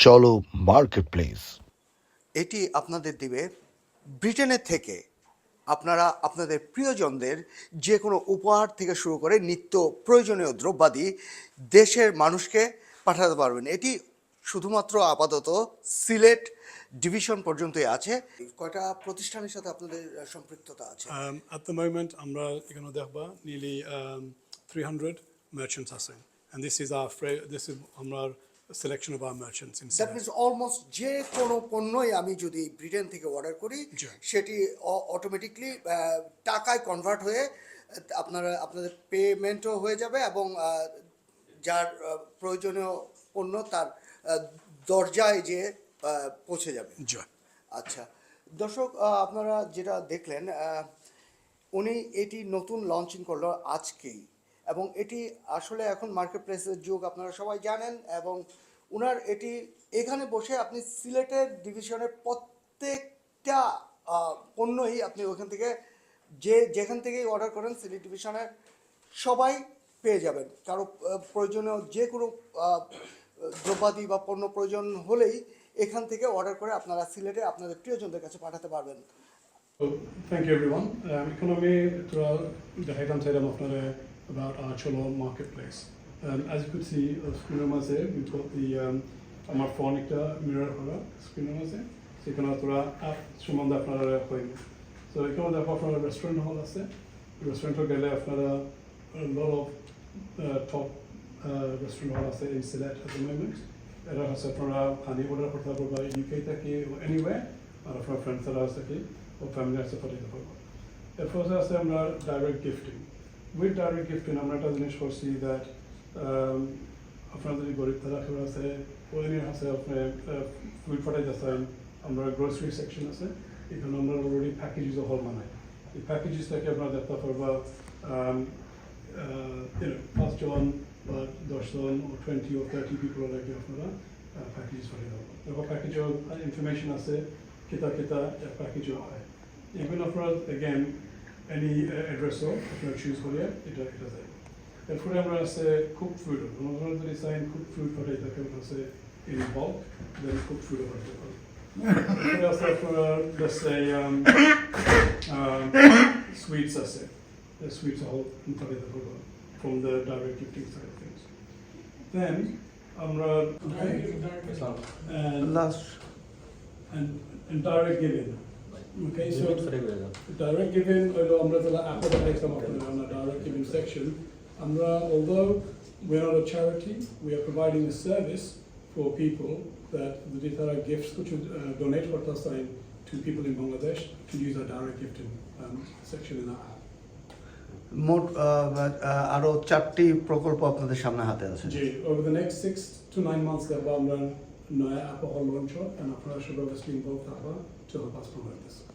চলো market place এটি আপনাদের দিবে ব্রিটেনের থেকে আপনারা আপনাদের প্রিয়জনদের যে কোনো উপহার থেকে শুরু করে নিত্য প্রয়োজনীয় দ্রব্যাদি দেশের মানুষকে পাঠাতে পারবেন। এটি শুধুমাত্র আপাতত সিলেট ডিভিশন পর্যন্তই আছে। কয়টা প্রতিষ্ঠানের সাথে আপনাদের সম্পৃক্ততা আছে? Um, দ্য the moment, আমরা এখানে দেখবা nearly um, 300 merchants আছে। And this is our fra- this is আমরা selection of our merchants in that. Means almost যে কোনো পণ্যই আমি যদি ব্রিটেন থেকে অর্ডার করি। সেটি অটোমেটিকলি টাকায় কনভার্ট হয়ে আপনারা আপনাদের পেমেন্টও হয়ে যাবে এবং যার প্রয়োজনীয় পণ্য তার দরজায় যে পৌঁছে যাবে। আচ্ছা দর্শক আপনারা যেটা দেখলেন উনি এটি নতুন লঞ্চিং করল আজকেই এবং এটি আসলে এখন মার্কেট প্লেসের যুগ আপনারা সবাই জানেন এবং উনার এটি এখানে বসে আপনি সিলেটের ডিভিশনের প্রত্যেকটা পণ্যই আপনি ওখান থেকে যে যেখান থেকেই অর্ডার করেন সিলেট ডিভিশনের সবাই পেয়ে যাবেন কারও প্রয়োজনীয় যে কোনো দ্রব্যাদি বা পণ্য প্রয়োজন হলেই এখান থেকে অর্ডার করে আপনারা সিলেটে আপনাদের প্রিয়জনদের কাছে পাঠাতে পারবেন you everyone. Um, economy দেখাইতাম চাইলাম আপনারা about our Cholo marketplace. Um, as you could see, uh, screen মাঝে we've got the um, আমার ফোন একটা মিরর করা স্ক্রিনের মাঝে সেখানে তোরা অ্যাপ সম্বন্ধে আপনারা হয়নি তো এখানে দেখো আপনারা রেস্টুরেন্ট হল আছে রেস্টুরেন্টে গেলে আপনারা lot of uh, top uh, restaurant hall আছে in Sylhet at the moment. এরা হচ্ছে আপনারা খানি অর্ডার করতে পারবা ইউকে থেকে এনিওয়ে আর আপনার ফ্রেন্ডস যারা আছে কি ও ফ্যামিলি আছে পাঠাতে পারবো এরপর হচ্ছে আছে আমরা direct gifting with direct gifting আমরা একটা জিনিস করছি দ্যাট আপনার যদি গরিব তারা কেউ আছে ওই আছে আপনার ফুড পাঠাইতে চান আমরা গ্রোসারি সেকশন আছে, এখানে আমরা অলরেডি প্যাকেজেস হল বানাই। এই প্যাকেজেস থেকে আপনারা দেখতে পারবা পাঁচজন বা দশজন ও টোয়েন্টি ও থার্টি পিপল লাগে আপনারা প্যাকেজেস পাঠিয়ে দেবো এরপর প্যাকেজের ইনফরমেশন আছে, কিতা কিতা প্যাকেজও হয়। ইভেন আপনারা এগেন এনি অ্যাড্রেসও আপনারা চুজ করে এটা এটা যায় এরপরে আমরা আছে কুক ফুড আপনারা যদি চাইন কুক ফুড পাঠাই থাকে ওটা আছে ইন বল্ক দেন কুক ফুডও পাঠাতে পারেন এরপরে আছে আপনারা let's say um, um, sweets আছে the sweets are all পাঠাতে পারবো from the direct gifting side of things then আমরা and, and, and direct giving okay so direct giving হলো আমরা যারা আপনারা দেখলাম আপনারা আমরা direct giving section আমরা although we're not a charity we are providing a service for people that যদি তারা gifts কিছু uh, donate করতে চান to people in Bangladesh to use our direct gifting um, section in our app মোট আরও চারটি প্রকল্প আপনাদের সামনে হাতে আছে জি over the next six to nine months দেখবো আমরা নয়া অ্যাপ লঞ্চ হয় and আপনারা সবাই obviously involved থাকবা to help us promote this